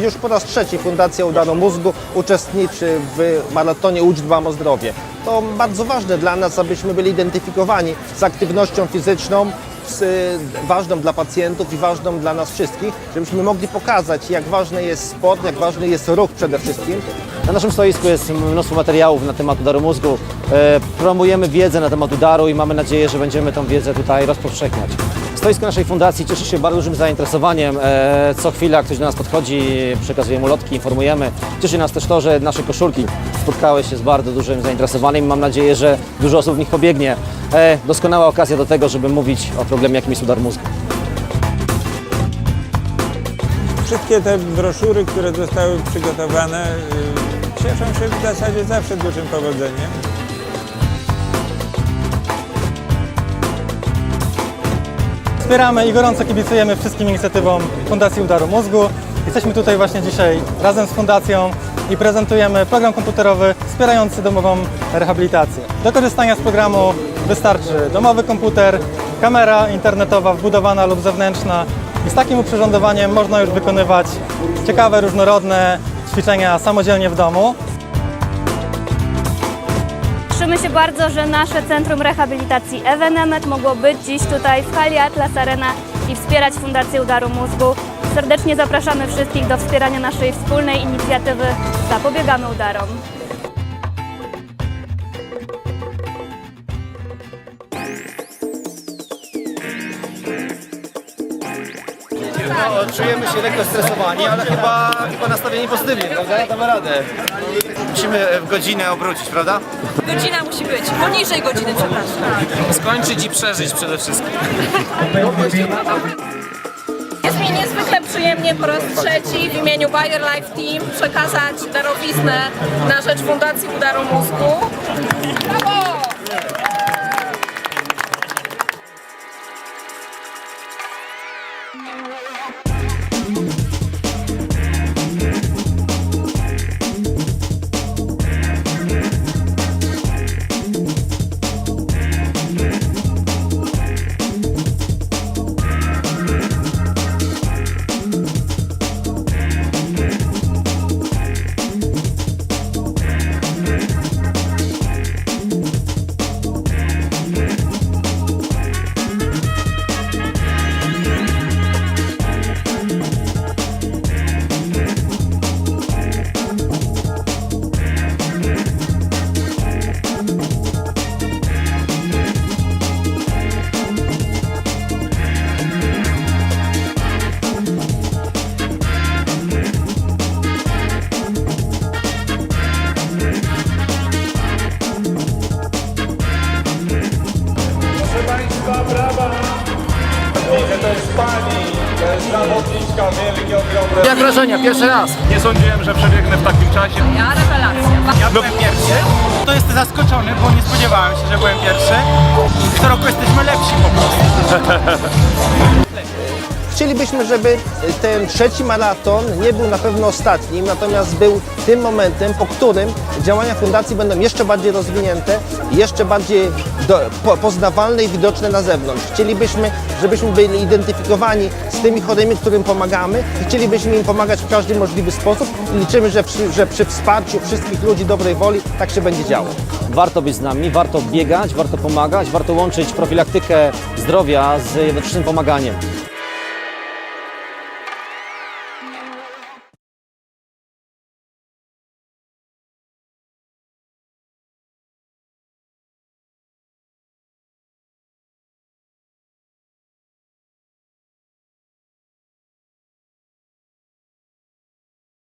Już po raz trzeci Fundacja Udaru Mózgu uczestniczy w maratonie Ucz Dbam o Zdrowie. To bardzo ważne dla nas, abyśmy byli identyfikowani z aktywnością fizyczną, ważną dla pacjentów i ważną dla nas wszystkich, żebyśmy mogli pokazać, jak ważny jest sport, jak ważny jest ruch przede wszystkim. Na naszym stoisku jest mnóstwo materiałów na temat udaru mózgu. E, Promujemy wiedzę na temat udaru i mamy nadzieję, że będziemy tą wiedzę tutaj rozpowszechniać. Stoisko naszej fundacji cieszy się bardzo dużym zainteresowaniem. E, Co chwila ktoś do nas podchodzi, przekazujemy ulotki, informujemy. Cieszy nas też to, że nasze koszulki spotkały się z bardzo dużym zainteresowaniem. Mam nadzieję, że dużo osób w nich pobiegnie. E, Doskonała okazja do tego, żeby mówić o problemie, jakim jest udar mózgu. Wszystkie te broszury, które zostały przygotowane, y, cieszą się w zasadzie zawsze dużym powodzeniem. Wspieramy i gorąco kibicujemy wszystkim inicjatywom Fundacji Udaru Mózgu. Jesteśmy tutaj właśnie dzisiaj razem z Fundacją i prezentujemy program komputerowy wspierający domową rehabilitację. Do korzystania z programu wystarczy domowy komputer, kamera internetowa wbudowana lub zewnętrzna i z takim uprzyrządowaniem można już wykonywać ciekawe, różnorodne ćwiczenia samodzielnie w domu. Cieszymy się bardzo, że nasze Centrum Rehabilitacji Evenement mogło być dziś tutaj w hali Atlas Arena i wspierać Fundację Udaru Mózgu. Serdecznie zapraszamy wszystkich do wspierania naszej wspólnej inicjatywy Zapobiegamy Udarom. No, czujemy się lekko stresowani, ale chyba, chyba nastawieni pozytywnie, prawda? Damy radę. Musimy w godzinę obrócić, prawda? Godzina musi być, poniżej godziny, przepraszam. Skończyć i przeżyć przede wszystkim. Jest mi niezwykle przyjemnie po raz trzeci w imieniu Bayer Life Team przekazać darowiznę na rzecz Fundacji Udaru Mózgu. Brawo! Yeah. Pani, to jest zawodniczka wielkie, ogromne. Jak wrażenia? Pierwszy raz. Nie sądziłem, że przebiegnę w takim czasie. Ja rewelacja. Ja byłem pierwszy. To jestem zaskoczony, bo nie spodziewałem się, że byłem pierwszy. Co roku jesteśmy lepsi po prostu. Chcielibyśmy, żeby ten trzeci maraton nie był na pewno ostatnim, natomiast był tym momentem, po którym działania fundacji będą jeszcze bardziej rozwinięte, jeszcze bardziej do, po, poznawalne i widoczne na zewnątrz. Chcielibyśmy, żebyśmy byli identyfikowani z tymi chorymi, którym pomagamy chcielibyśmy im pomagać w każdy możliwy sposób i liczymy, że przy, że przy wsparciu wszystkich ludzi dobrej woli tak się będzie działo. Warto być z nami, warto biegać, warto pomagać, warto łączyć profilaktykę zdrowia z jednoczesnym pomaganiem.